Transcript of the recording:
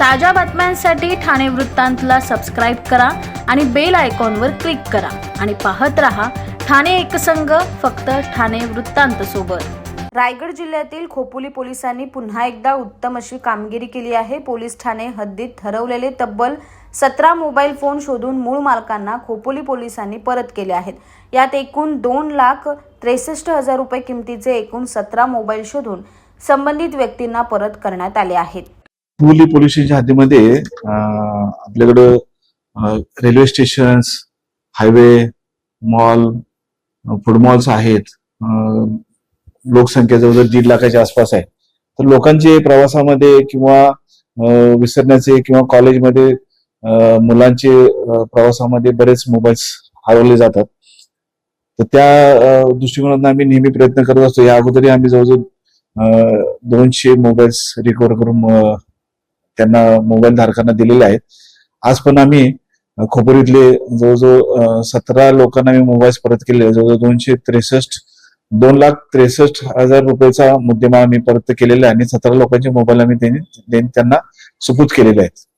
ताज्या बातम्यांसाठी ठाणे वृत्तांतला सबस्क्राईब करा आणि बेल आयकॉनवर क्लिक करा. आणि पाहत रहा ठाणे एकसंघ फक्त ठाणे वृत्तांत सोबत. रायगड जिल्ह्यातील खोपोली पोलिसांनी पुन्हा एकदा उत्तम अशी कामगिरी केली आहे. पोलीस ठाणे हद्दीत ठरवलेले तब्बल सतरा मोबाईल फोन शोधून मूळ मालकांना खोपोली पोलिसांनी परत केले आहेत. यात एकूण दोन लाख त्रेसष्ट हजार रुपये किमतीचे एकूण सतरा मोबाईल शोधून संबंधित व्यक्तींना परत करण्यात आले आहेत. मुली पोलीस स्टेशनच्या हद्दीमध्ये आपल्याकडं railway stations highway mall food malls आहेत. लोकसंख्या जवळजवळ दीड लाखाच्या आसपास आहे तर लोकांचे प्रवासामध्ये किंवा विसरण्याचे किंवा कॉलेजमध्ये मुलांचे प्रवासामध्ये बरेच मोबाईल्स हरवले जातात. तर त्या दृष्टिकोनातून आम्ही नेहमी प्रयत्न करत असतो. या अगोदरही आम्ही जवळजवळ दोनशे मोबाईल्स रिकवर करून त्यांना मोबाईल धारकांना दिलेले आहेत. आज पण आम्ही खोपरीतले खोपोरीतले जवळजवळ सतरा लोकांना आम्ही मोबाईल परत केले. जवळजवळ दोनशे त्रेसष्ट दोन लाख त्रेसष्ट हजार रुपयाचा मुद्देमाल आम्ही परत केलेला आहे आणि सतरा लोकांचे मोबाईल आम्ही देणे त्यांनी त्यांना सुपूत केलेले आहेत.